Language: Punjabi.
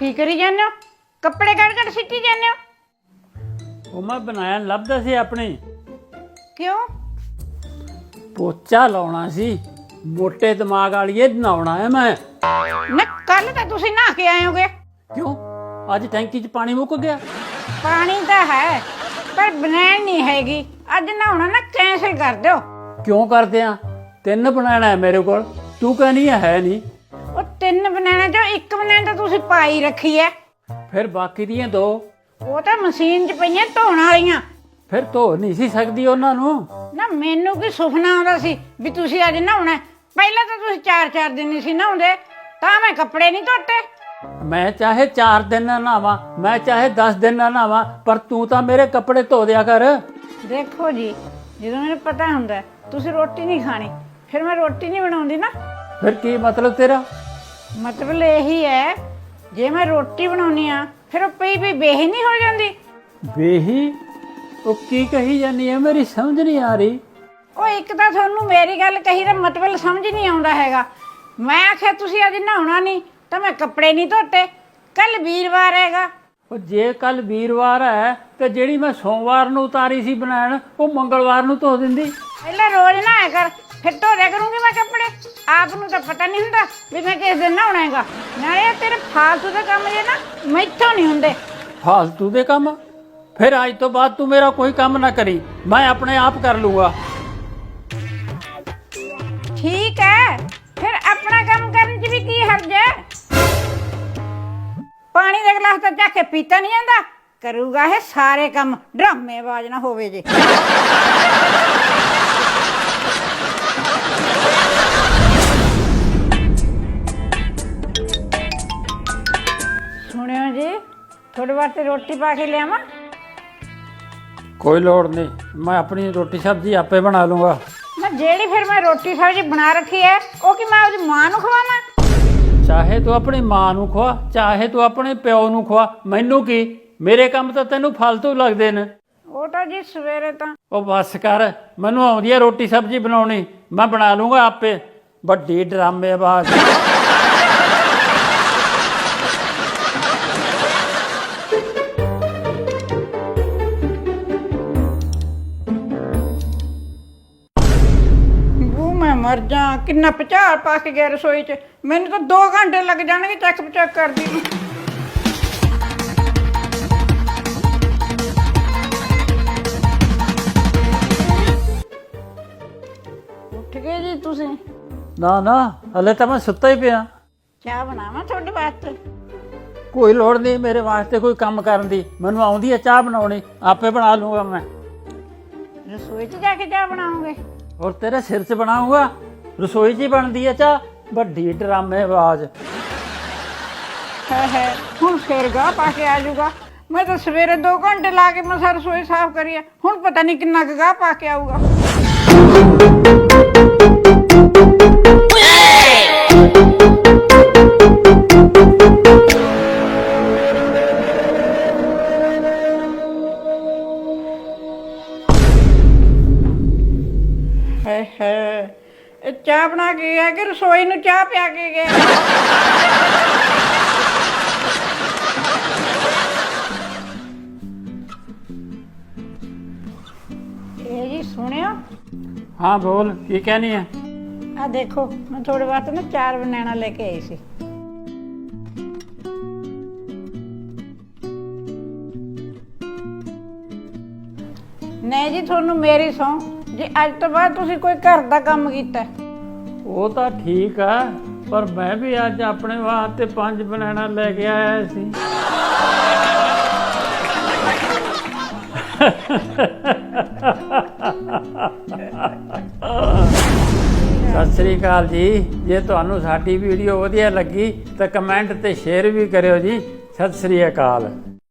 ਕੀ ਕਰੀ ਜਾਂਦੇ ਹੋ? ਕੱਪੜੇ ਕੱਢ ਕੱਢ ਸਿੱਟੀ ਜਾਂਦੇ ਹੋ? ਉਹ ਮੈਂ ਬਣਾਇਆ ਲੱਭਦਾ ਸੀ ਆਪਣੀ। ਕਿਉਂ? ਪੋਚਾ ਲਾਉਣਾ ਸੀ। ਮੋਟੇ ਦਿਮਾਗ ਵਾਲੀਏ ਨਹਾਉਣਾ ਹੈ ਮੈਂ। ਨਾ ਕੱਲ ਤਾਂ ਤੁਸੀਂ ਨਹਾ ਕੇ ਆਏ ਹੋਗੇ। ਕਿਉਂ? ਅੱਜ ਟੈਂਕੀ 'ਚ ਪਾਣੀ ਮੁੱਕ ਗਿਆ। ਪਾਣੀ ਤਾਂ ਹੈ ਪਰ ਬਣਾਣ ਨਹੀਂ ਹੈਗੀ। ਅੱਜ ਨਹਾਉਣਾ ਨਾ ਕੈਂਸਲ ਕਰ ਦਿਓ। ਕਿਉਂ ਕਰਦੇ ਆ? ਤਿੰਨ ਬਣਾਣਾ ਹੈ ਮੇਰੇ ਕੋਲ। ਤੂੰ ਕਹਿੰਦੀ ਹੈ ਹੈ ਨਹੀਂ ਤਿੰਨ ਬਨਾਨਾ ਚੋਂ ਇੱਕ ਬਨਾਨਾ ਤਾਂ ਤੁਸੀਂ ਪਾਈ ਰੱਖੀ ਐ। ਫਿਰ ਬਾਕੀ ਦੀਆਂ ਦੋ। ਉਹ ਤਾਂ ਮਸ਼ੀਨ 'ਚ ਪਈਆਂ ਧੋਣ ਵਾਲੀਆਂ। ਫਿਰ ਧੋ ਨਹੀਂ ਸੀ ਸਕਦੀ ਉਹਨਾਂ ਨੂੰ। ਨਾ ਮੈਨੂੰ ਕੀ ਸੁਪਨਾ ਆਉਂਦਾ ਸੀ ਵੀ ਤੁਸੀਂ ਅੱਜ ਨਹਾਉਣਾ ਹੈ। ਪਹਿਲਾਂ ਤਾਂ ਤੁਸੀਂ ਚਾਰ ਚਾਰ ਦਿਨ ਨਹੀਂ ਸੀ ਨਹਾਉਂਦੇ ਤਾਂ ਮੈਂ ਕੱਪੜੇ ਨਹੀਂ ਧੋਤੇ। ਮੈਂ ਚਾਹੇ 4 ਦਿਨ ਨਾ ਨਹਾਵਾਂ ਮੈਂ ਚਾਹੇ 10 ਦਿਨ ਨਾ ਨਹਾਵਾਂ ਪਰ ਤੂੰ ਤਾਂ ਮੇਰੇ ਕੱਪੜੇ ਧੋ ਦਿਆ ਕਰ। ਦੇਖੋ ਜੀ ਜਦੋਂ ਮੈਨੂੰ ਪਤਾ ਹੁੰਦਾ ਹੈ, ਤੁਸੀਂ ਰੋਟੀ ਨਹੀਂ ਖਾਣੀ ਫਿਰ ਮੈਂ ਰੋਟੀ ਨਹੀਂ ਬਣਾਉਂਦੀ ਨਾ। ਫਿਰ ਕੀ ਮਤਲਬ ਤੇਰਾ? ਮਤਲਬ ਇਹੀ ਹੈ ਜੇ ਮੈਂ ਰੋਟੀ ਬਣਾਉਣੀ ਆ ਫਿਰ ਉਹ ਪਈ ਪਈ ਬੇਹੀ ਨਹੀਂ ਹੋ ਜਾਂਦੀ। ਬੇਹੀ? ਉਹ ਕੀ ਕਹੀ ਜਾਨੀ ਹੈ ਮੇਰੀ ਸਮਝ ਨਹੀਂ ਆ ਰਹੀ। ਉਹ ਇੱਕ ਤਾਂ ਤੁਹਾਨੂੰ ਮੇਰੀ ਗੱਲ ਕਹੀ ਦਾ ਮਤਲਬ ਸਮਝ ਨਹੀਂ ਆਉਂਦਾ ਹੈਗਾ। ਮੈਂ ਆਖਿਆ ਤੁਸੀਂ ਅੱਜ ਨਹਾਉਣਾ ਨਹੀਂ ਤਾਂ ਮੈਂ ਕੱਪੜੇ ਨਹੀਂ ਧੋਤੇ। ਕੱਲ ਵੀਰਵਾਰ ਹੈਗਾ। ਉਹ ਜੇ ਕੱਲ ਵੀਰਵਾਰ ਹੈ ਤੇ ਜਿਹੜੀ ਮੈਂ ਸੋਮਵਾਰ ਨੂੰ ਉਤਾਰੀ ਸੀ ਬਣਾਉਣ ਉਹ ਮੰਗਲਵਾਰ ਨੂੰ ਧੋ ਦਿੰਦੀ। ਪਹਿਲਾਂ ਰੋਜ਼ ਨਹਾਇਆ ਕਰ ਫਿਰ ਧੋ ਦਿਆ ਕਰੂੰਗੀ ਮੈਂ ਕੱਪੜੇ। ਆਪ ਨੂੰ ਤਾਂ ਪਤਾ ਨਹੀਂ ਹੁੰਦਾ ਵੀ ਮੈਂ ਕਿਸ ਦਿਨ ਨਹਾਉਣਾ ਹੈਗਾ। ਨਾਲੇ ਤੇਰੇ ਫਾਲਤੂ ਦੇ ਕੰਮ ਜੇ ਨਾ ਮੈਥੋਂ ਨਹੀਂ ਹੁੰਦੇ। ਫਾਲਤੂ ਦੇ ਕੰਮ? ਫਿਰ ਅੱਜ ਤੋਂ ਬਾਅਦ ਤੂੰ ਮੇਰਾ ਕੋਈ ਕੰਮ ਨਾ ਕਰੀ ਮੈਂ ਆਪਣੇ ਆਪ ਕਰ ਲੂੰਗਾ। ਠੀਕ ਹੈ ਫਿਰ ਆਪਣਾ ਕੰਮ ਕਰਨ 'ਚ ਵੀ ਕੀ ਹਰਜ ਹੈ? ਪਾਣੀ ਦਾ ਗਲਾਸ ਤਾਂ ਚੱਕ ਕੇ ਪੀਤਾ ਨਹੀਂ ਜਾਂਦਾ। ਕਰੂਗਾ ਇਹ ਸਾਰੇ ਕੰਮ ਡਰਾਮੇਬਾਜ਼ ਨਾ ਹੋਵੇ ਜੇ। ਵਾਸਤੇ ਰੋਟੀ ਪਾ ਕੇ ਲਿਆਵਾਂ? ਕੋਈ ਲੋੜ ਨਹੀਂ। ਮੈਂ ਆਪਣੀ ਰੋਟੀ ਸਬਜ਼ੀ ਆਪੇ ਬਣਾ ਲੂੰਗਾ। ਮੈਂ ਜਿਹੜੀ ਫਿਰ ਮੈਂ ਰੋਟੀ ਸਬਜ਼ੀ ਬਣਾ ਰੱਖੀ ਹੈ ਉਹ ਕਿ ਮੈਂ ਉਹਦੀ ਮਾਂ ਨੂੰ ਖਵਾਵਾਂ? ਚਾਹੇ ਤੂੰ ਆਪਣੀ ਮਾਂ ਨੂੰ ਖਵਾ ਚਾਹੇ ਤੂੰ ਆਪਣੇ ਪਿਓ ਨੂੰ ਖਵਾ। ਮੈਨੂੰ ਕੀ? ਮੇਰੇ ਕੰਮ ਤਾਂ ਤੈਨੂੰ ਫालतू ਲੱਗਦੇ ਨੇ। ਉਹ ਤਾਂ ਜੀ ਸਵੇਰੇ ਤਾਂ। ਉਹ ਬਸ ਕਰ ਮੈਨੂੰ ਆਉਂਦੀ ਹੈ ਰੋਟੀ ਸਬਜ਼ੀ ਬਣਾਉਣੀ। ਮੈਂ ਬਣਾ ਲੂੰਗਾ ਆਪੇ। ਵੱਡੀ ਡਰਾਮੇਬਾਜ਼। ਮਰ ਜਾ ਕਿੰਨਾ ਪਚਾਰ ਪਾ ਕੇ ਗਿਆ ਰਸੋਈ 'ਚ। ਮੈਨੂੰ ਤਾਂ 2 ਘੰਟੇ ਲੱਗ ਜਾਣਗੇ ਚੱਕ ਪਚਾਕ ਕਰਦੀ ਨੂੰ। ਉੱਠ ਗਏ ਜੀ ਤੁਸੀਂ? ਨਾ ਨਾ ਹਲੇ ਤਾਂ ਮੈਂ ਸੁੱਤਾ ਹੀ ਪਿਆ। ਚਾਹ ਬਣਾਵਾਂ ਤੁਹਾਡੇ ਵਾਸਤੇ? ਕੋਈ ਲੋੜ ਨਹੀਂ ਮੇਰੇ ਵਾਸਤੇ ਕੋਈ ਕੰਮ ਕਰਨ ਦੀ। ਮੈਨੂੰ ਆਉਂਦੀ ਹੈ ਚਾਹ ਬਣਾਉਣੀ ਆਪੇ ਬਣਾ ਲੂੰਗਾ ਮੈਂ। ਰਸੋਈ 'ਚ ਜਾ ਕੇ ਚਾਹ ਬਣਾਉਂਗੇ ਔਰ ਤੇਰੇ ਸਿਰ 'ਚ ਬਣਾਉਂਗਾ ਰਸੋਈ 'ਚ ਹੀ ਬਣਦੀ ਹੈ ਚਾਹ? ਵੱਡੀ ਡਰਾਮੇਬਾਜ਼ ਹੈ ਹੈ। ਹੁਣ ਫੇਰ ਗਾ ਪਾ ਕੇ ਆ ਜਾਊਗਾ। ਮੈਂ ਤਾਂ ਸਵੇਰੇ 2 ਘੰਟੇ ਲਾ ਕੇ ਮਸਾ ਰਸੋਈ ਸਾਫ਼ ਕਰੀ ਹੈ ਹੁਣ ਪਤਾ ਨਹੀਂ ਕਿੰਨਾ ਕੁ ਗਾਹ ਪਾ ਕੇ ਆਊਗਾ। ਚਾਹ ਬਣਾ ਕੇ ਗਿਆ ਕਿ ਰਸੋਈ ਨੂੰ ਚਾਹ ਪਿਆ ਕੇ ਗਿਆ? ਇਹ ਜੀ ਸੁਣਿਓ ਹਾਂ ਬੋਲ ਕੀ ਕਹਿਣੀ ਹੈ? ਆ ਦੇਖੋ ਮੈਂ ਤੁਹਾਡੇ ਵਾਸਤੇ ਨਾ ਚਾਰ ਬਨਾਨਾ ਲੈ ਕੇ ਆਈ ਸੀ। ਨਹੀਂ ਜੀ ਤੁਹਾਨੂੰ ਮੇਰੀ ਸੌ। ਜੇ ਅੱਜ ਤੋਂ ਬਾਅਦ ਤੁਸੀਂ ਕੋਈ ਘਰ ਦਾ ਕੰਮ ਕੀਤਾ ਉਹ ਤਾਂ ਠੀਕ ਆ, ਪਰ ਮੈਂ ਵੀ ਅੱਜ ਆਪਣੇ ਵਾਸਤੇ ਪੰਜ ਬਨਾਨਾ ਲੈ ਕੇ ਆਇਆ ਸੀ। ਸਤਿ ਸ੍ਰੀ ਅਕਾਲ ਜੀ। ਜੇ ਤੁਹਾਨੂੰ ਸਾਡੀ ਵੀਡੀਓ ਵਧੀਆ ਲੱਗੀ, ਤਾਂ ਕਮੈਂਟ ਤੇ ਸ਼ੇਅਰ ਵੀ ਕਰਿਓ ਜੀ। ਸਤਿ ਸ੍ਰੀ ਅਕਾਲ।